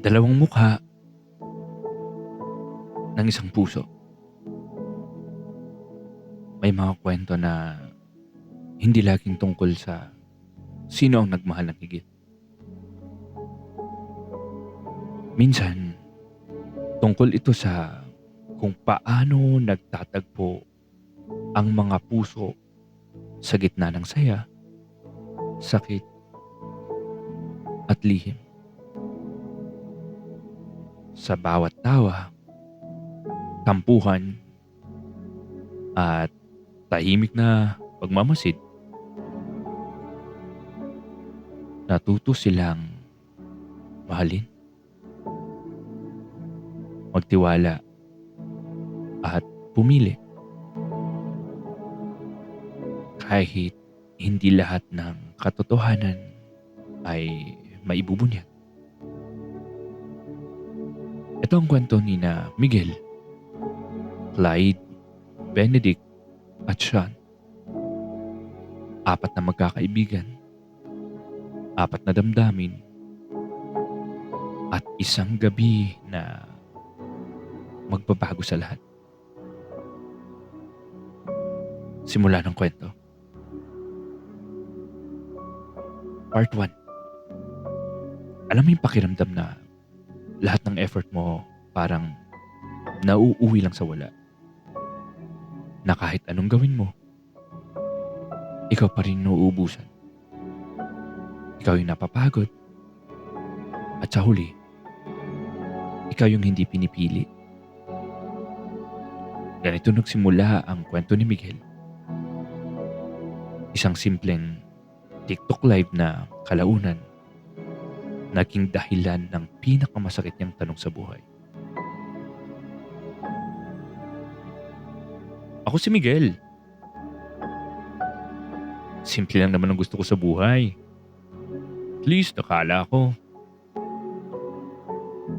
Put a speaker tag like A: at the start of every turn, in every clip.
A: Dalawang mukha ng isang puso. May mga kwento na hindi laging tungkol sa sino ang nagmahal ng higit. Minsan, tungkol ito sa kung paano nagtatagpo ang mga puso sa gitna ng saya, sakit, at lihim. Sa bawat tawa, tampuhan, at tahimik na pagmamasid, natuto silang mahalin, magtiwala, at pumili. Kahit hindi lahat ng katotohanan ay maibubunyag. Ito ang kwento ni na Miguel, Clyde, Benedict, at Sean. Apat na magkakaibigan, apat na damdamin, at isang gabi na magbabago sa lahat. Simula ng kwento. Part 1. Alam mo yung pakiramdam na lahat ng effort mo parang nauuwi lang sa wala. Na kahit anong gawin mo, ikaw pa rin nauubusan. Ikaw yung napapagod. At sa huli, ikaw yung hindi pinipili. Ganito nagsimula ang kwento ni Miguel. Isang simpleng TikTok live na kalaunan naging dahilan ng pinakamasakit niyang tanong sa buhay. Ako si Miguel. Simple lang naman ang gusto ko sa buhay. At least nakala ko.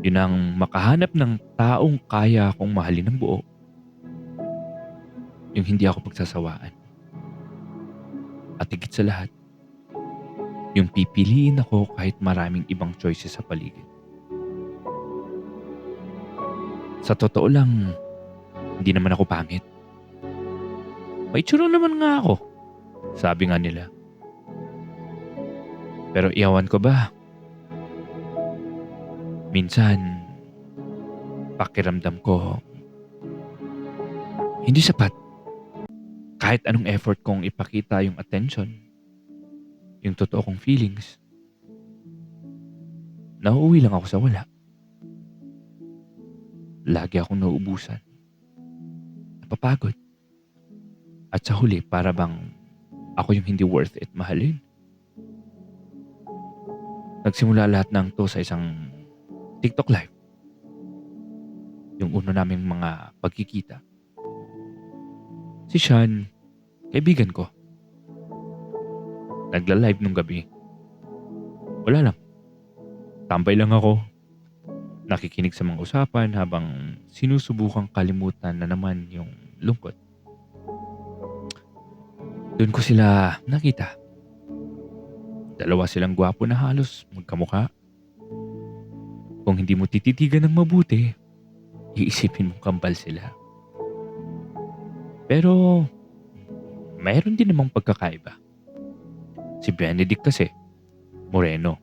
A: Yun ang makahanap ng taong kaya akong mahalin ng buo. Yung hindi ako pagsasawaan. At higit sa lahat, yung pipiliin ako kahit maraming ibang choices sa paligid. Sa totoo lang, hindi naman ako pangit. May tsura naman nga ako, sabi nga nila. Pero iyawan ko ba? Minsan, pakiramdam ko, hindi sapat. Kahit anong effort kong ipakita yung attention, yung totoo kong feelings, nauuwi lang ako sa wala. Lagi akong nauubusan. Napapagod. At sa huli, para bang ako yung hindi worth it mahalin. Nagsimula lahat ng to sa isang TikTok live. Yung uno naming mga pagkikita. Si Sean, kaibigan ko. Nagla-live nung gabi. Wala lang. Tambay lang ako. Nakikinig sa mga usapan habang sinusubukang kalimutan na naman yung lungkot. Doon ko sila nakita. Dalawa silang gwapo na halos magkamukha. Kung hindi mo tititigan ng mabuti, iisipin mong kambal sila. Pero, mayroon din namang pagkakaiba. Si Benedict kasi, moreno.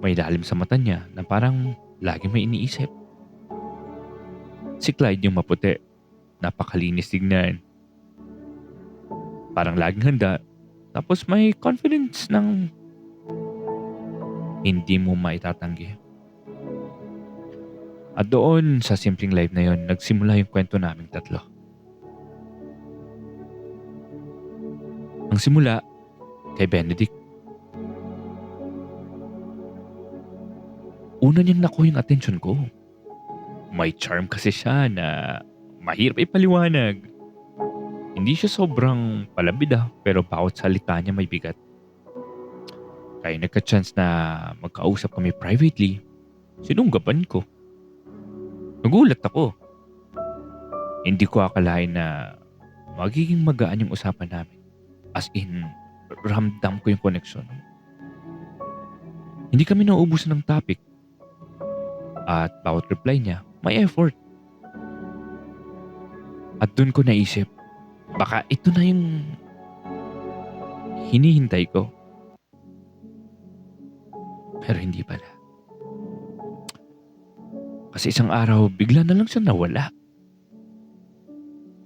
A: May lalim sa mata niya na parang lagi may iniisip. Si Clyde yung maputi, napakalinis tignan. Parang laging handa, tapos may confidence ng hindi mo maitatanggi. At doon sa simpleng live na yon, nagsimula yung kwento naming tatlo. Ang simula, kay Benedict. Una niyang nakuha yung atensyon ko. May charm kasi siya na mahirap ipaliwanag. Hindi siya sobrang palabid ah, pero bawat salita niya may bigat. Kaya nagka-chance na magkausap kami privately, sinunggapan ko. Nagulat ako. Hindi ko akalain na magiging magaan yung usapan namin. As in, ramdam ko yung connection. Hindi kami nauubusan ng topic. At bawat reply niya, may effort. At dun ko naisip, baka ito na yung hinihintay ko. Pero hindi pala. Kasi isang araw, bigla na lang siyang nawala.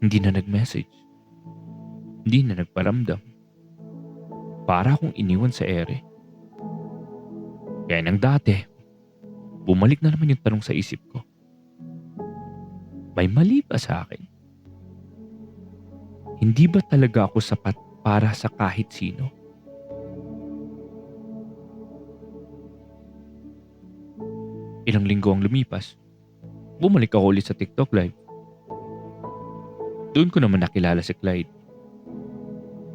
A: Hindi na nag-message. Hindi na nagparamdam. Para akong iniwan sa ere. Kaya nang dati, bumalik na naman yung tanong sa isip ko. May mali ba sa akin? Hindi ba talaga ako sapat para sa kahit sino? Ilang linggo ang lumipas. Bumalik ako ulit sa TikTok live. Doon ko naman nakilala si Clyde.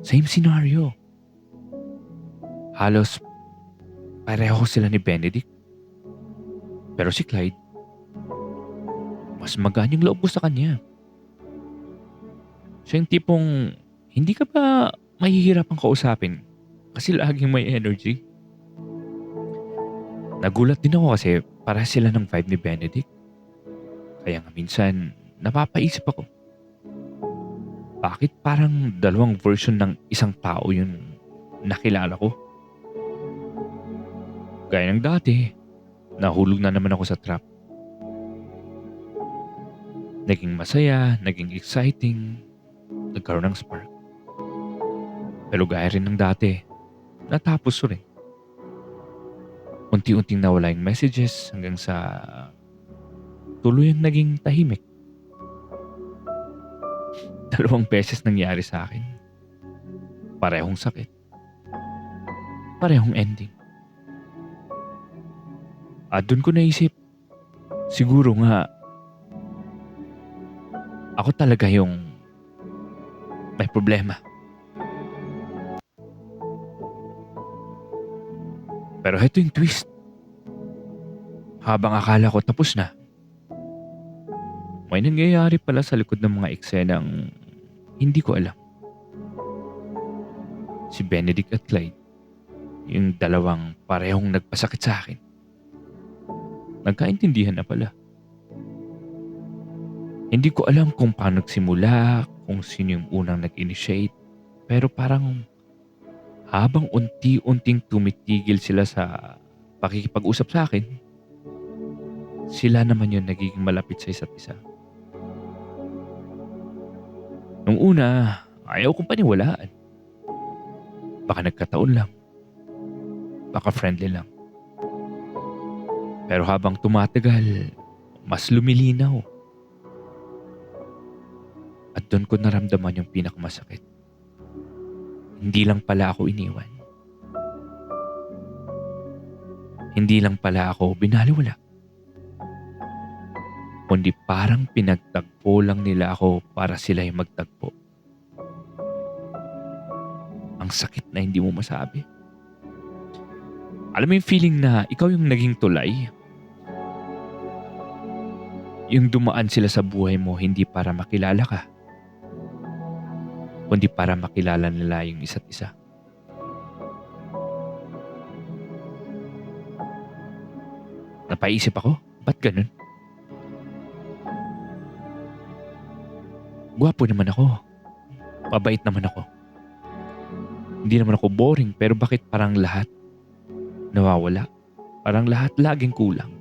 A: Same scenario. Halos pareho sila ni Benedict. Pero si Clyde, mas magaan yung loob ko sa kanya. Siya yung tipong hindi ka ba mahihirapang kausapin kasi laging may energy. Nagulat din ako kasi para sila ng vibe ni Benedict. Kaya nga minsan napapaisip ako. Bakit parang dalawang version ng isang tao yun nakilala ko? Gaya ng dati, nahulog na naman ako sa trap. Naging masaya, naging exciting, nagkaroon ng spark. Pero gaya rin ng dati, natapos rin. Unti-unting nawala yung messages hanggang sa tuluyang naging tahimik. Dalawang beses nangyari sa akin. Parehong sakit. Parehong ending. At doon ko naisip, siguro nga, ako talaga yung may problema. Pero heto yung twist. Habang akala ko tapos na, may nangyayari pala sa likod ng mga eksenang hindi ko alam. Si Benedict at Clyde, yung dalawang parehong nagpasakit sa akin. Nagkaintindihan na pala. Hindi ko alam kung paano nagsimula, kung sino yung unang nag-initiate, pero parang habang unti-unting tumitigil sila sa pakikipag-usap sa akin, sila naman yung nagiging malapit sa isa't isa. Nung una, ayaw kong paniwalaan. Baka nagkataon lang. Baka friendly lang. Pero habang tumatagal, mas lumilinaw. At doon ko naramdaman yung pinakamasakit. Hindi lang pala ako iniwan. Hindi lang pala ako binaliwala. Kundi parang pinagtagpo lang nila ako para sila yung magtagpo. Ang sakit na hindi mo masabi. Alam mo yung feeling na ikaw yung naging tulay? Yung dumaan sila sa buhay mo hindi para makilala ka, kundi para makilala nila yung isa't isa. Napaisip ako, ba't ganun? Gwapo naman ako. Mabait naman ako. Hindi naman ako boring pero bakit parang lahat nawawala? Parang lahat laging kulang.